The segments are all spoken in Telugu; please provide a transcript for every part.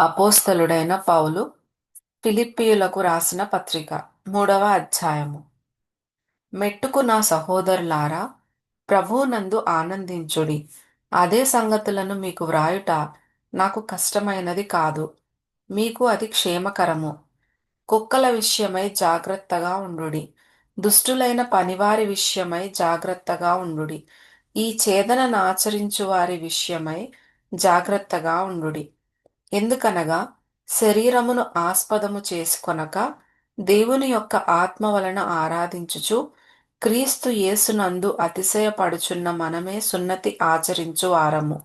అపోస్తలుడైన పౌలు ఫిలిప్పీయులకు రాసిన పత్రిక మూడవ అధ్యాయము. మెట్టుకు నా సహోదరులారా ప్రభువునందు ఆనందించుడి. అదే సంగతులను మీకు వ్రాయుట నాకు కష్టమైనది కాదు. మీకు అది క్షేమకరము. కుక్కల విషయమై జాగ్రత్తగా ఉండుడి. దుష్టులైన పనివారి విషయమై జాగ్రత్తగా ఉండుడి. ఈ ఛేదనను ఆచరించు వారి విషయమై జాగ్రత్తగా ఉండుడి. ఎందుకనగా శరీరమును ఆస్పదము చేసుకొనక దేవుని యొక్క ఆత్మ వలన ఆరాధించుచు క్రీస్తు యేసునందు అతిశయపడుచున్న మనమే సున్నతి ఆచరించు వారము.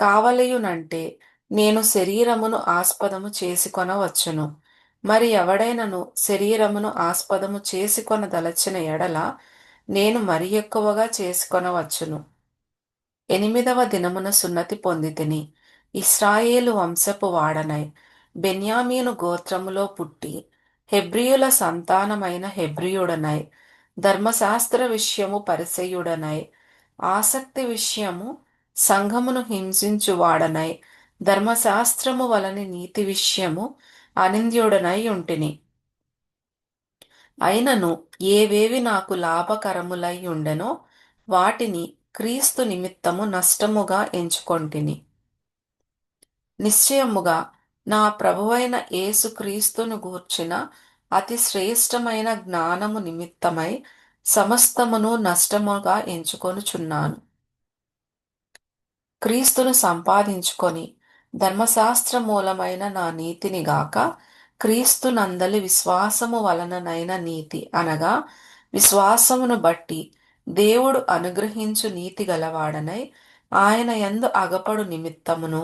కావలయునంటే నేను శరీరమును ఆస్పదము చేసుకొనవచ్చును. మరి ఎవడైనను శరీరమును ఆస్పదము చేసుకొనదలచిన ఎడల నేను మరి ఎక్కువగా చేసుకొనవచ్చును. ఎనిమిదవ దినమున సున్నతి పొందితిని. ఇస్రాయేలు వంశపు వాడనై బెన్యామీను గోత్రములో పుట్టి హెబ్రియుల సంతానమైన హెబ్రియుడనై ధర్మశాస్త్ర విషయము పరిసయుడనై ఆసక్తి విషయము సంఘమును హింసించువాడనై ధర్మశాస్త్రము వలని నీతి విషయము అనింద్యుడనై ఉంటిని. అయినను ఏవేవి నాకు లాభకరములై ఉండెనో వాటిని క్రీస్తు నిమిత్తము నష్టముగా ఎంచుకొంటిని. నిశ్చయముగా నా ప్రభువైన యేసుక్రీస్తును గూర్చిన అతి శ్రేష్టమైన జ్ఞానము నిమిత్తమై సమస్తమును నష్టముగా ఎంచుకొనుచున్నాను. క్రీస్తును సంపాదించుకొని ధర్మశాస్త్ర మూలమైన నా నీతిని గాక క్రీస్తు నందలి విశ్వాసము వలననైన నీతి అనగా విశ్వాసమును బట్టి దేవుడు అనుగ్రహించు నీతి గలవాడనై ఆయన ఎందు అగపడు నిమిత్తమును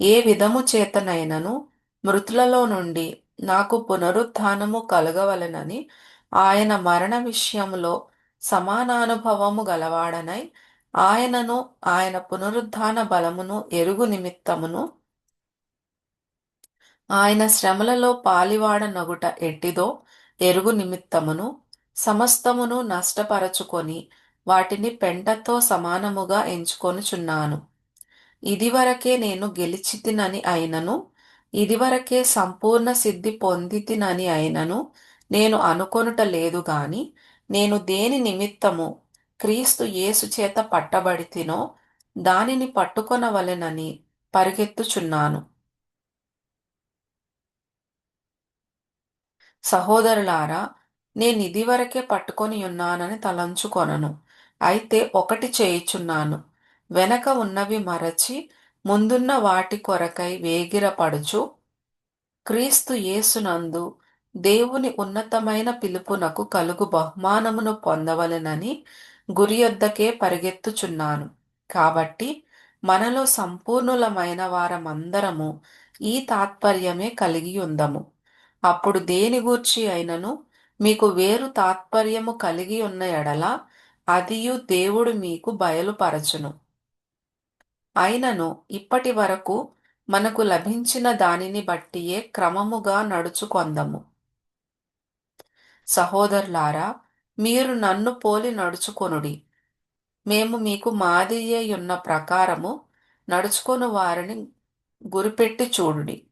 ఏ విధము చేతనైనను మృతులలో నుండి నాకు పునరుత్నము కలగవలనని ఆయన మరణ విషయములో సమానానుభవము గలవాడనై ఆయనను ఆయన పునరుద్ధాన బలమును ఎరుగు నిమిత్తమును ఆయన శ్రమలలో పాలివాడ నగుట ఎట్టిదో ఎరుగు నిమిత్తమును సమస్తమును నష్టపరచుకొని వాటిని పెంటతో సమానముగా ఎంచుకొనుచున్నాను. ఇదివరకే నేను గెలిచితినని అయినను ఇదివరకే సంపూర్ణ సిద్ధి పొందితినని అయినను నేను అనుకొనుట లేదు గాని నేను దేని నిమిత్తము క్రీస్తు యేసు చేత పట్టబడితినో దానిని పట్టుకొనవలెనని పరిగెత్తుచున్నాను. సహోదరులారా నేను ఇదివరకే పట్టుకొని ఉన్నానని తలంచుకొనను. అయితే ఒకటి చేయుచున్నాను. వెనక ఉన్నవి మరచి ముందున్న వాటి కొరకై వేగిరపడుచు క్రీస్తు యేసునందు దేవుని ఉన్నతమైన పిలుపునకు కలుగు బహుమానమును పొందవలెనని గురియొద్దకే పరిగెత్తుచున్నాను. కాబట్టి మనలో సంపూర్ణులమైన వారమందరము ఈ తాత్పర్యమే కలిగి ఉందము. అప్పుడు దేని గూర్చి అయినను మీకు వేరు తాత్పర్యము కలిగి ఉన్న ఎడల అదియు దేవుడు మీకు బయలుపరచును. అయినను ఇప్పటి వరకు మనకు లభించిన దానిని బట్టియే క్రమముగా నడుచుకొందము సహోదరులారా మీరు నన్ను పోలి నడుచుకొనుడి. మేము మీకు మాదియ్యయున్న ప్రకారము నడుచుకొని వారిని గురిపెట్టి చూడుడి.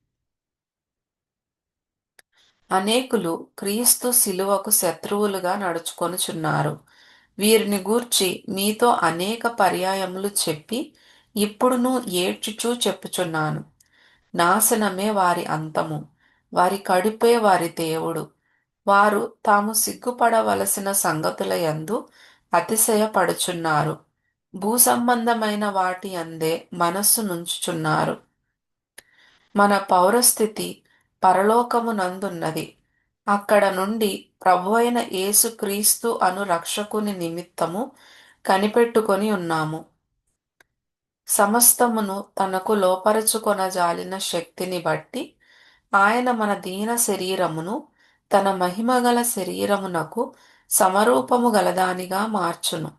అనేకులు క్రీస్తు శిలువకు శత్రువులుగా నడుచుకొనుచున్నారు. వీరిని గూర్చి మీతో అనేక పర్యాయములు చెప్పి ఇప్పుడును ఏడ్చుచూ చెప్పుచున్నాను. నాశనమే వారి అంతము. వారి కడుపే వారి దేవుడు. వారు తాము సిగ్గుపడవలసిన సంగతుల యందు అతిశయపడుచున్నారు. భూ సంబంధమైన వాటి అందే మనస్సు నుంచుచున్నారు. మన పౌరస్థితి పరలోకమునందున్నది. అక్కడ నుండి ప్రభువైన యేసుక్రీస్తు అను రక్షకుని నిమిత్తము కనిపెట్టుకొని ఉన్నాము. సమస్తమును తనకు లోపరచుకొనజాలిన శక్తిని బట్టి ఆయన మన దీన శరీరమును తన మహిమగల శరీరమునకు సమరూపము గలదానిగా మార్చును.